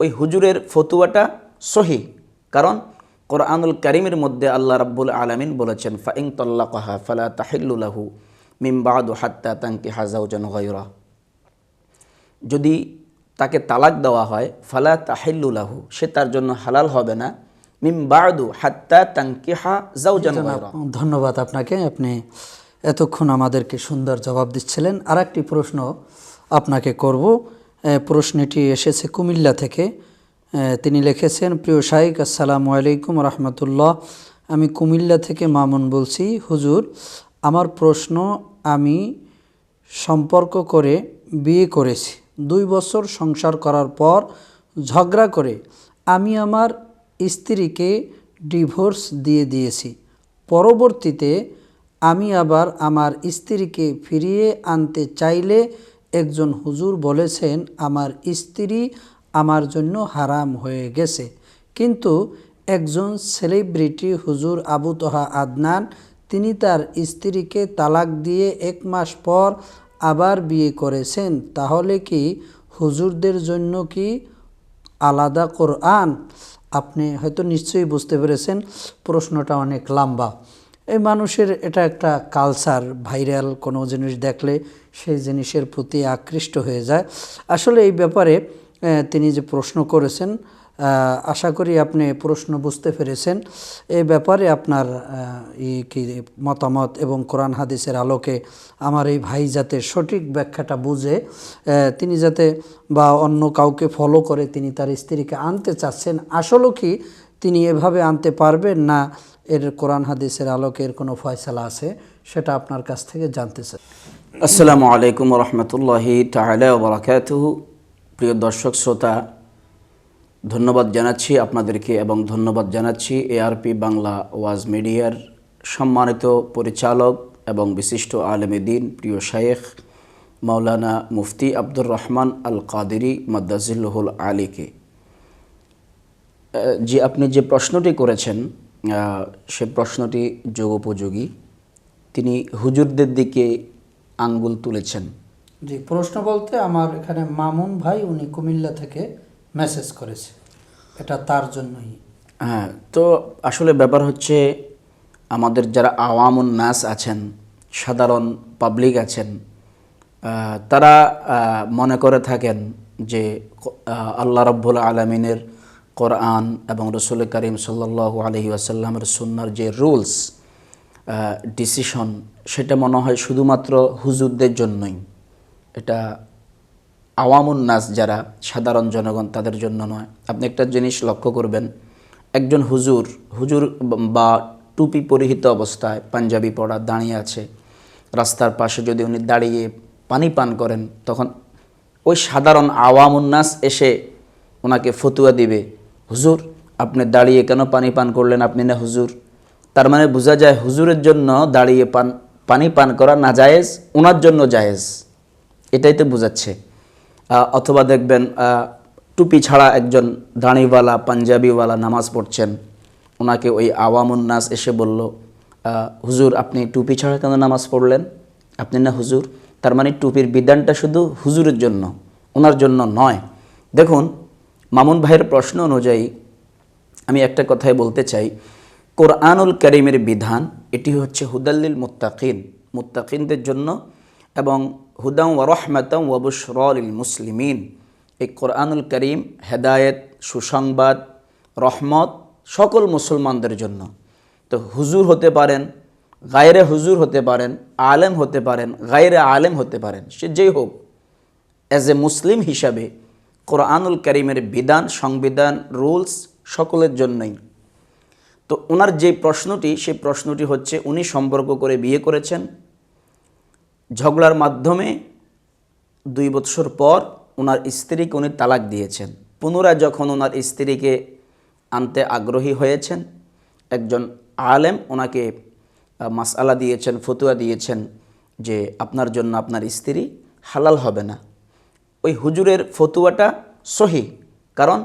ওই হুজুরের ফতুয়াটা সহি। কারণ কোরআনুল করিমের মধ্যে আল্লাহ রাব্বুল আলমিন বলেছেন ফাইং তল্লাকহা ফালা তাহিল্লুলাহু মিমবাদু হাত্তা তাঙ্কি হাজাউজন গয়রা। যদি তাকে তালাক দেওয়া হয় ফালা তাহিল্লুলাহু সে তার জন্য হালাল হবে না মিম বাদু হাত্তা তাঙ্কিহা জাউজান ধন্যবাদ আপনাকে। আপনি এতক্ষণ আমাদেরকে সুন্দর জবাব দিচ্ছিলেন। আর একটি প্রশ্ন আপনাকে করব। প্রশ্নটি এসেছে কুমিল্লা থেকে। তিনি লিখেছেন, প্রিয় শাইক আসসালামু আলাইকুম রহমতুল্লাহ। আমি কুমিল্লা থেকে মামুন বলছি। হুজুর, আমার প্রশ্ন, আমি সম্পর্ক করে বিয়ে করেছি। দুই বছর সংসার করার পর ঝগড়া করে আমি আমার স্ত্রীকে ডিভোর্স দিয়ে দিয়েছি। পরবর্তীতে আমি আবার আমার স্ত্রীকে ফিরিয়ে আনতে চাইলে একজন হুজুর বলেছেন, আমার স্ত্রী আমার জন্য হারাম হয়ে গেছে। কিন্তু একজন সেলিব্রিটি হুজুর আবু তোহা আদনান, তিনি তার স্ত্রীকে তালাক দিয়ে এক মাস পর আবার বিয়ে করেছেন। তাহলে কি হুজুরদের জন্য কি আলাদা কোরআন? আপনি হয়তো নিশ্চয়ই বুঝতে পেরেছেন, প্রশ্নটা অনেক লম্বা। এই মানুষের এটা একটা কালচার ভাইরাল কোনো জিনিস দেখলে সেই জিনিসের প্রতি আকৃষ্ট হয়ে যায়। আসলে এই ব্যাপারে তিনি যে প্রশ্ন করেছেন আশা করি আপনি প্রশ্ন বুঝতে পেরেছেন। এ ব্যাপারে আপনার কি মতামত এবং কোরআন হাদিসের আলোকে আমার এই ভাই যাতে সঠিক ব্যাখ্যাটা বুঝে তিনি যাতে বা অন্য কাউকে ফলো করে তিনি তার স্ত্রীকে আনতে চাচ্ছেন, আসলেও কি তিনি এভাবে আনতে পারবেন না, এর কোরআন হাদিসের আলোকে এর কোনো ফয়সালা আছে, সেটা আপনার কাছ থেকে জানতে চাই। আসসালামু আলাইকুম রহমতুল্লাহি তাহলে বরাকাতুহ প্রিয় দর্শক শ্রোতা, ধন্যবাদ জানাচ্ছি আপনাদেরকে এবং ধন্যবাদ জানাচ্ছি এআরপি বাংলা ওয়াজ মিডিয়ার সম্মানিত পরিচালক এবং বিশিষ্ট আলেমে দিন, প্রিয় শায়েখ মাওলানা মুফতি আব্দুর রহমান আল কাদেরি মাদ্দাজিল্লহুল আলীকে। জি আপনি যে প্রশ্নটি করেছেন সে প্রশ্নটি যোগোপযোগী। তিনি হুজুরদের দিকে আঙ্গুল তুলেছেন। জি প্রশ্ন বলতে আমার এখানে মামুন ভাই উনি কুমিল্লা থেকে মেসেজ করেছে। এটা তার জন্যই। হ্যাঁ তো আসলে ব্যাপার হচ্ছে আমাদের যারা আওয়ামুন নাস আছেন সাধারণ পাবলিক আছেন তারা মনে করে থাকেন যে আল্লাহ রব্বুল আলমিনের কোরআন এবং রসুল করিম সাল্লাল্লাহু আলহি আসাল্লামের সুন্নার যে রুলস ডিসিশন সেটা মনে হয় শুধুমাত্র হুজুরদের জন্যই। এটা আওয়ামুন নাস যারা, সাধারণ জনগণ তাদের জন্য নয়। আপনি একটা জিনিস লক্ষ্য করবেন, একজন হুজুর হুজুর বা টুপি পরিহিত অবস্থায় পাঞ্জাবি পরা দাঁড়িয়ে আছে, রাস্তার পাশে যদি উনি দাঁড়িয়ে পানি পান করেন, তখন ওই সাধারণ আওয়ামুন নাস এসে ওনাকে ফতুয়া দিবে। হুজুর, আপনি দাঁড়িয়ে কেন পানি পান করলেন আপনি না হুজুর? তার মানে বোঝা যায় হুজুরের জন্য দাঁড়িয়ে পান, পানি পান করা না জায়েজ ওনার জন্য জায়েজ। এটাই তো বোঝাচ্ছে। অথবা দেখবেন টুপি ছাড়া একজন দাঁড়িওয়ালা, পাঞ্জাবিওয়ালা নামাজ পড়ছেন। ওনাকে ওই আওয়ামুন নাস এসে বলল হুজুর, আপনি টুপি ছাড়া কেন নামাজ পড়লেন? আপনি না হুজুর? তার মানে টুপির বিধানটা শুধু হুজুরের জন্য ওনার জন্য নয়। দেখুন মামুন ভাইয়ের প্রশ্ন অনুযায়ী আমি একটা কথাই বলতে চাই। কোরআনুল করিমের বিধান, এটি হচ্ছে হুদাল্লিল মুত্তাকিন, মুত্তাকিনদের জন্য এবং হুদাম ওয়া রহমাতাম ওয়াবুশরলিল মুসলিমিন। এই কোরআনুল করিম হেদায়েত, সুসংবাদ, রহমত সকল মুসলমানদের জন্য। তো হুজুর হতে পারেন, গায়রে হুজুর হতে পারেন, আলেম হতে পারেন, গায়রে আলেম হতে পারেন, সে যেই হোক অ্যাজ এ মুসলিম হিসাবে কোরআনুল করিমের বিধান সংবিধান রুলস সকলের জন্যই। তো ওনার যে প্রশ্নটি সেই প্রশ্নটি হচ্ছে উনি সম্পর্ক করে বিয়ে করেছেন। ঝগড়ার মাধ্যমে দুই বৎসর পর ওনার স্ত্রীকে উনি তালাক দিয়েছেন। পুনরায় যখন ওনার স্ত্রীকে আনতে আগ্রহী হয়েছেন একজন আলেম ওনাকে আহ, মাসআলা দিয়েছেন ফতুয়া দিয়েছেন যে আপনার জন্য আপনার স্ত্রী হালাল হবে না। ওই হুজুরের ফতুয়াটা সহি। কারণ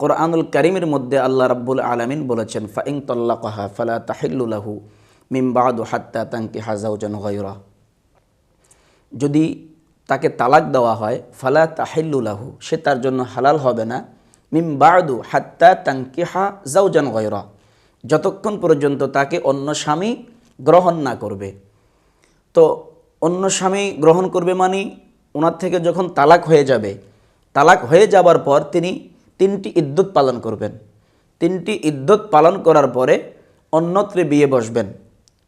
কোরআনুল করিমের মধ্যে আল্লাহ রাব্বুল আলমিন বলেছেন ফাইং তল্লাকহা ফালা তাহিল্লুলাহু মিমবাদু হাত্তা তাঙ্কি হাজাউজান গয়রা। যদি তাকে তালাক দেওয়া হয়, ফালা তাহিল্লুলাহু সে তার জন্য হালাল হবে না মিম বাদু হাত্তা তাঙ্কিহা জাউজান গয়রা। যতক্ষণ পর্যন্ত তাকে অন্য স্বামী গ্রহণ না করবে। তো অন্য স্বামী গ্রহণ করবে মানে ওনার থেকে যখন তালাক হয়ে যাবে, তালাক হয়ে যাবার পর তিনি তিনটি ইদ্যুৎ পালন করবেন। তিনটি ইদ্যুৎ পালন করার পরে অন্যত্রে বিয়ে বসবেন,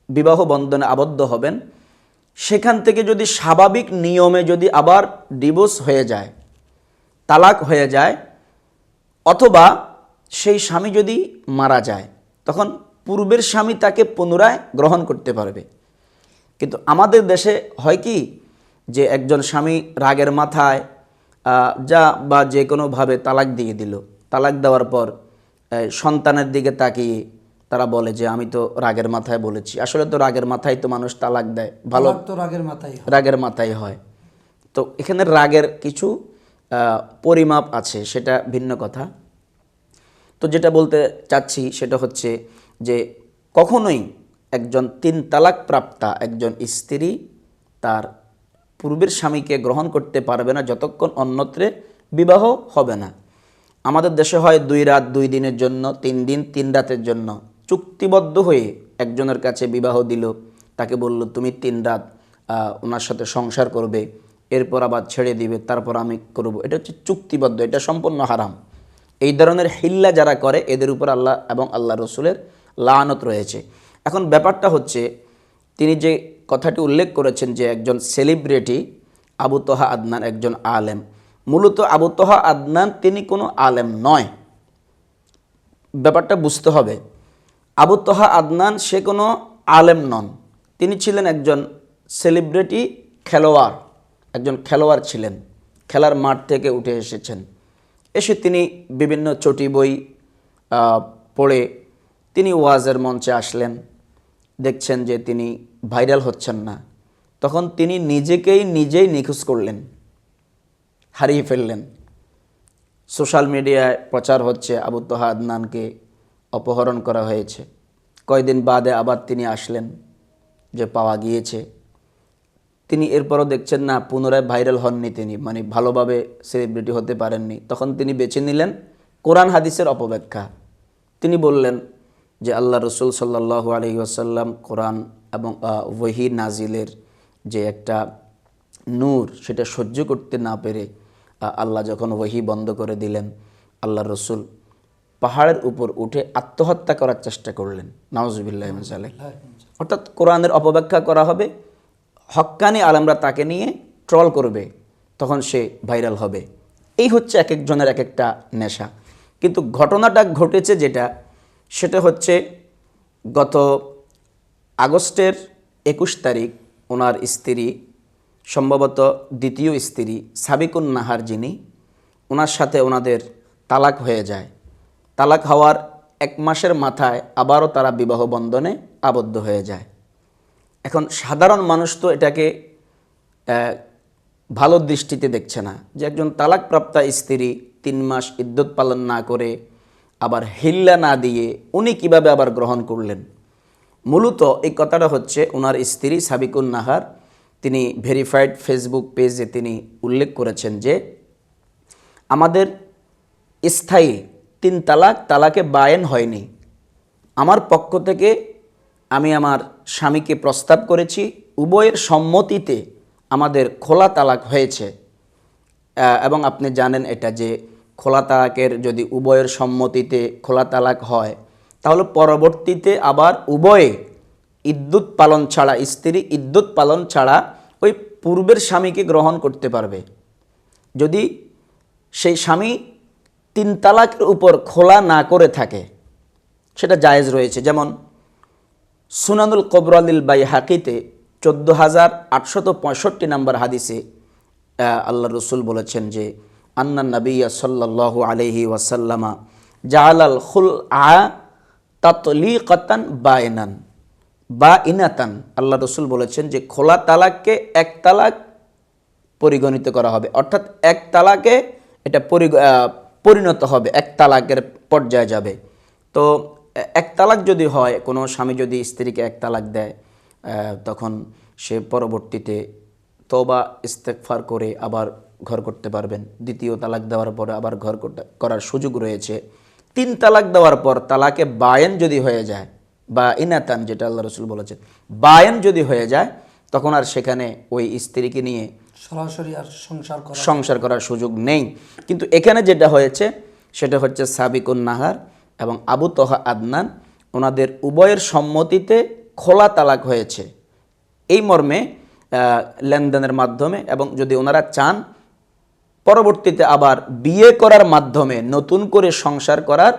বিবাহ বন্ধনে আবদ্ধ হবেন। সেখান থেকে যদি স্বাভাবিক নিয়মে যদি আবার ডিভোর্স হয়ে যায়, তালাক হয়ে যায়, অথবা সেই স্বামী যদি মারা যায়, তখন পূর্বের স্বামী তাকে পুনরায় গ্রহণ করতে পারবে। কিন্তু আমাদের দেশে হয় কি যে একজন স্বামী রাগের মাথায় যা বা যে কোনোভাবে তালাক দিয়ে দিল। তালাক দেওয়ার পর সন্তানের দিকে তাকিয়ে তারা বলে যে আমি তো রাগের মাথায় বলেছি। আসলে তো রাগের মাথায় তো মানুষ তালাক দেয়। ভালো তো রাগের মাথায় হয়। রাগের মাথায় হয়। তো এখানে রাগের কিছু পরিমাপ আছে সেটা ভিন্ন কথা। তো যেটা বলতে চাচ্ছি সেটা হচ্ছে যে কখনোই একজন তিন তালাক প্রাপ্তা একজন স্ত্রী তার পূর্বের স্বামীকে গ্রহণ করতে পারবে না যতক্ষণ অন্যত্রে বিবাহ হবে না। আমাদের দেশে হয় দুই রাত দুই দিনের জন্য, তিন দিন তিন রাতের জন্য। চুক্তিবদ্ধ হয়ে একজনের কাছে বিবাহ দিল। তাকে বলল, তুমি তিন রাত ওনার সাথে সংসার করবে, এরপর আবার ছেড়ে দিবে, তারপর আমি করব। এটা হচ্ছে চুক্তিবদ্ধ, এটা সম্পূর্ণ হারাম। এই ধরনের হিল্লা যারা করে, এদের উপর আল্লাহ এবং আল্লাহ রসুলের লানত রয়েছে। এখন ব্যাপারটা হচ্ছে, তিনি যে কথাটি উল্লেখ করেছেন যে একজন সেলিব্রিটি আবু তোহা আদনান, একজন আলেম। মূলত আবু তোহা আদনান, তিনি কোনো আলেম নয়। ব্যাপারটা বুঝতে হবে। আবু তোহা আদনান, সে কোনো আলেম নন। তিনি ছিলেন একজন সেলিব্রিটি খেলোয়াড়, একজন খেলোয়াড় ছিলেন। খেলার মাঠ থেকে উঠে এসেছেন। এসে তিনি বিভিন্ন চটি বই পড়ে তিনি ওয়াজের মঞ্চে আসলেন। দেখছেন যে তিনি ভাইরাল হচ্ছেন না। তখন তিনি নিজেকেই নিজেই নিখোঁজ করলেন, হারিয়ে ফেললেন। সোশ্যাল মিডিয়ায় প্রচার হচ্ছে আবু তোহা আদনানকে অপহরণ করা হয়েছে। কয়দিন বাদে আবার তিনি আসলেন যে পাওয়া গিয়েছে। তিনি এরপরও দেখছেন না, পুনরায় ভাইরাল হননি তিনি মানে ভালোভাবে সেলিব্রিটি হতে পারেননি। তখন তিনি বেছে নিলেন কোরআন হাদিসের অপব্যাখ্যা। তিনি বললেন যে আল্লাহ রসুল সাল্লাহ আলহি আসাল্লাম কোরআন এবং ওহি নাজিলের যে একটা নূর, সেটা সহ্য করতে না পেরে আল্লাহ যখন ওহি বন্ধ করে দিলেন আল্লাহ রসুল পাহাড়ের উপর উঠে আত্মহত্যা করার চেষ্টা করলেন। নওয়াজবিল্লাহ সালেহ অর্থাৎ কোরআনের অপব্যাখ্যা করা হবে হক্কানি আলমরা তাকে নিয়ে ট্রল করবে, তখন সে ভাইরাল হবে। এই হচ্ছে এক একজনের এক একটা নেশা। কিন্তু ঘটনাটা ঘটেছে যেটা সেটা হচ্ছে গত আগস্টের একুশ তারিখ ওনার স্ত্রী, সম্ভবত দ্বিতীয় স্ত্রী সাবিকুন নাহার যিনি, ওনার সাথে ওনাদের তালাক হয়ে যায়। তালাক হওয়ার এক মাসের মাথায় আবারও তারা বিবাহ বন্ধনে আবদ্ধ হয়ে যায়। এখন সাধারণ মানুষ তো এটাকে ভালো দৃষ্টিতে দেখছে না যে একজন তালাকপ্রাপ্তা স্ত্রী তিন মাস ইদ্যুৎ পালন না করে আবার হিল্লা না দিয়ে উনি কীভাবে আবার গ্রহণ করলেন? মূলত এই কথাটা হচ্ছে ওনার স্ত্রী সাবিকুন নাহার। তিনি ভেরিফাইড ফেসবুক পেজে তিনি উল্লেখ করেছেন যে, আমাদের স্থায়ী তিন তালাক তালাকে বায়েন হয়নি। আমার পক্ষ থেকে আমি আমার স্বামীকে প্রস্তাব করেছি, উভয়ের সম্মতিতে আমাদের খোলা তালাক হয়েছে। এবং আপনি জানেন এটা যে খোলা তালাকের যদি উভয়ের সম্মতিতে খোলা তালাক হয়, তাহলে পরবর্তীতে আবার উভয়ে ইদ্যুৎ পালন ছাড়া, স্ত্রী ইদ্যুৎ পালন ছাড়া ওই পূর্বের স্বামীকে গ্রহণ করতে পারবে। যদি সেই স্বামী তিন তালাকের উপর খোলা না করে থাকে, সেটা জায়েজ রয়েছে। যেমন সুনানুল কবরালিল বাই হাকিতে চোদ্দ হাজার আটশত পঁয়ষট্টি নম্বর হাদিসে আল্লাহ রসুল বলেছেন যে আন্না নবিয়া সাল্লাহ আলহি ওয়াসাল্লামা জাহালাল খুল আ তাতলি কতান বা এনান বা ইনাতান আল্লাহ রসুল বলেছেন যে খোলা তালাককে এক তালাক পরিগণিত করা হবে। অর্থাৎ এক তালাকে এটা পরি পরিণত হবে, এক তালাকের পর্যায়ে যাবে। তো এক তালাক যদি হয়, কোনো স্বামী যদি স্ত্রীকে এক তালাক দেয় তখন সে পরবর্তীতে তবা ইস্তেকফার করে আবার ঘর করতে পারবেন। দ্বিতীয় তালাক দেওয়ার পরে আবার ঘর করার সুযোগ রয়েছে। তিন তালাক দেওয়ার পর তালাকে বায়েন যদি হয়ে যায় বা ইনাতান যেটা আল্লাহ রসুল বলেছেন বায়েন যদি হয়ে যায় তখন আর সেখানে ওই স্ত্রীকে নিয়ে সরাসরি আর সংসার সংসার করার সুযোগ নেই। কিন্তু এখানে যেটা হয়েছে সেটা হচ্ছে সাবিকুন নাহার এবং আবু তহা আদনান ওনাদের উভয়ের সম্মতিতে খোলা তালাক হয়েছে। এই মর্মে লেনদেনের মাধ্যমে এবং যদি ওনারা চান পরবর্তীতে আবার বিয়ে করার মাধ্যমে নতুন করে সংসার করার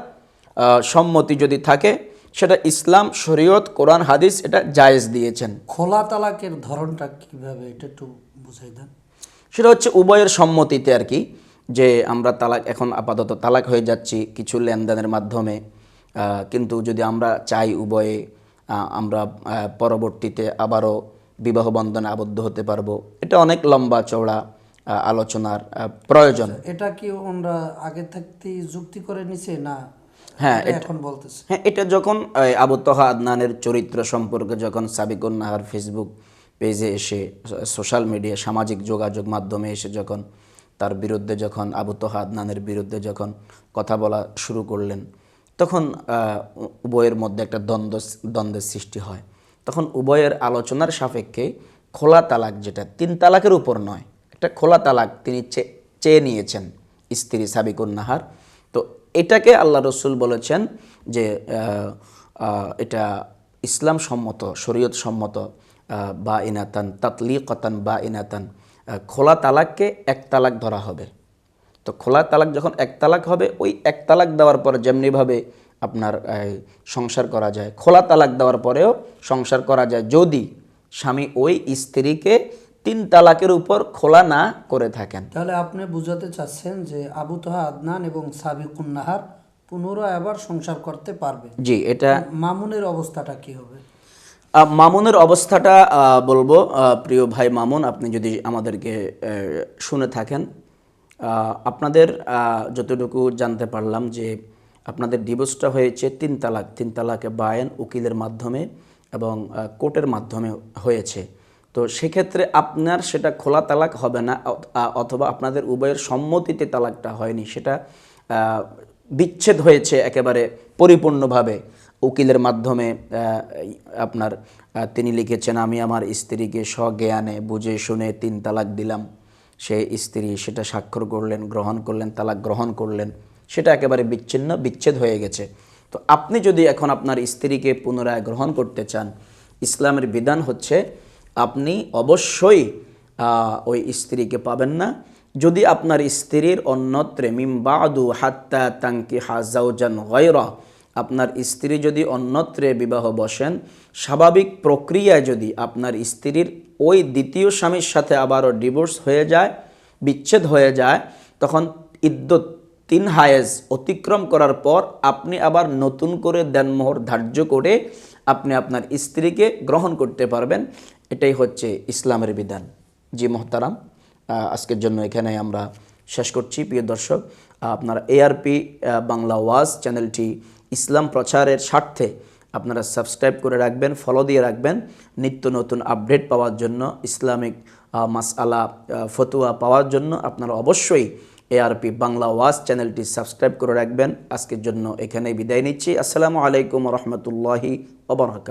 সম্মতি যদি থাকে সেটা ইসলাম শরীয়ত কোরআন হাদিস এটা জায়েজ দিয়েছেন। খোলা তালাকের ধরনটা কীভাবে এটা একটু বুঝাই দেন। সেটা হচ্ছে উভয়ের সম্মতিতে আর কি যে আমরা তালাক এখন আপাতত তালাক হয়ে যাচ্ছি কিছু লেনদেনের মাধ্যমে কিন্তু যদি আমরা চাই উভয়ে আমরা পরবর্তীতে আবারও বিবাহ বন্ধনে আবদ্ধ হতে পারব এটা অনেক লম্বা চওড়া আলোচনার প্রয়োজন। এটা কি ওনরা আগে থাকতেই যুক্তি করে নিছে না হ্যাঁ এখন বলতেছে? হ্যাঁ এটা যখন আবু তহা আদনানের চরিত্র সম্পর্কে যখন সাবিকুন নাহার ফেসবুক পেজে এসে সোশ্যাল মিডিয়া সামাজিক যোগাযোগ মাধ্যমে এসে যখন তার বিরুদ্ধে যখন আবু তহা আদনানের বিরুদ্ধে যখন কথা বলা শুরু করলেন তখন উভয়ের মধ্যে একটা দ্বন্দ্ব দ্বন্দ্বের সৃষ্টি হয়। তখন উভয়ের আলোচনার সাপেক্ষে খোলা তালাক যেটা তিন তালাকের উপর নয় একটা খোলা তালাক তিনি চেয়ে নিয়েছেন, স্ত্রী সাবিকুন নাহার তো এটাকে আল্লাহ রসুল বলেছেন যে এটা ইসলাম সম্মত, শরীয়ত সম্মত বা ইনাতান তাতলি কতান বা ইনাতান খোলা তালাককে এক তালাক ধরা হবে। তো খোলা তালাক যখন এক তালাক হবে, ওই এক তালাক দেওয়ার পর যেমনিভাবে আপনার সংসার করা যায়, খোলা তালাক দেওয়ার পরেও সংসার করা যায় যদি স্বামী ওই স্ত্রীকে তিন তালাকের উপর খোলা না করে থাকেন। তাহলে আপনি বুঝাতে চাচ্ছেন যে আবু তোহা আদনান এবং সাবিকুন নাহার পুনরায় আবার সংসার করতে পারবে। জি এটা মামুনের অবস্থাটা কি হবে? মামুনের অবস্থাটা বলব প্রিয় ভাই মামুন আপনি যদি আমাদেরকে শুনে থাকেন। আপনাদের যতটুকু জানতে পারলাম যে আপনাদের ডিভোর্সটা হয়েছে তিন তালাক। তিন তালাকে বায়ান উকিলের মাধ্যমে এবং কোর্টের মাধ্যমে হয়েছে। তো সেক্ষেত্রে আপনার সেটা খোলা তালাক হবে না অথবা আপনাদের উভয়ের সম্মতিতে তালাকটা হয়নি। সেটা বিচ্ছেদ হয়েছে একেবারে পরিপূর্ণভাবে উকিলের মাধ্যমে আপনার তিনি লিখেছেন, আমি আমার স্ত্রীকে স্বজ্ঞানে বুঝে শুনে তিন তালাক দিলাম। সে স্ত্রী সেটা স্বাক্ষর করলেন, গ্রহণ করলেন, তালাক গ্রহণ করলেন। সেটা একেবারে বিচ্ছিন্ন, বিচ্ছেদ হয়ে গেছে। তো আপনি যদি এখন আপনার স্ত্রীকে পুনরায় গ্রহণ করতে চান, ইসলামের বিধান হচ্ছে আপনি অবশ্যই ওই স্ত্রীকে পাবেন না। যদি আপনার স্ত্রীর অন্যত্রে মিমবাদু হাত্তা তাঙ্কি হাজাউজান গয়রা, আপনার স্ত্রী যদি অন্যত্রে বিবাহ বসেন, স্বাভাবিক প্রক্রিয়ায় যদি আপনার স্ত্রীর ওই দ্বিতীয় স্বামীর সাথে আবারও ডিভোর্স হয়ে যায়, বিচ্ছেদ হয়ে যায়, তখন ইদ্যত তিন হায়েজ অতিক্রম করার পর আপনি আবার নতুন করে দেনমোহর ধার্য করে আপনি আপনার স্ত্রীকে গ্রহণ করতে পারবেন। এটাই হচ্ছে ইসলামের বিধান। জি মোহতারাম আজকের জন্য এখানে আমরা শেষ করছি। প্রিয় দর্শক, আপনারা এআরপি বাংলা ওয়াজ চ্যানেলটি ইসলাম প্রচারের স্বার্থে আপনারা সাবস্ক্রাইব করে রাখবেন, ফলো দিয়ে রাখবেন। নিত্য নতুন আপডেট পাওয়ার জন্য, ইসলামিক মাসআলা ফতুয়া পাওয়ার জন্য আপনারা অবশ্যই এআরপি বাংলা ওয়াজ চ্যানেলটি সাবস্ক্রাইব করে রাখবেন। আজকের জন্য এখানেই বিদায় নিচ্ছি। আসসালামু আলাইকুম রহমতুল্লাহি ওবরাকাত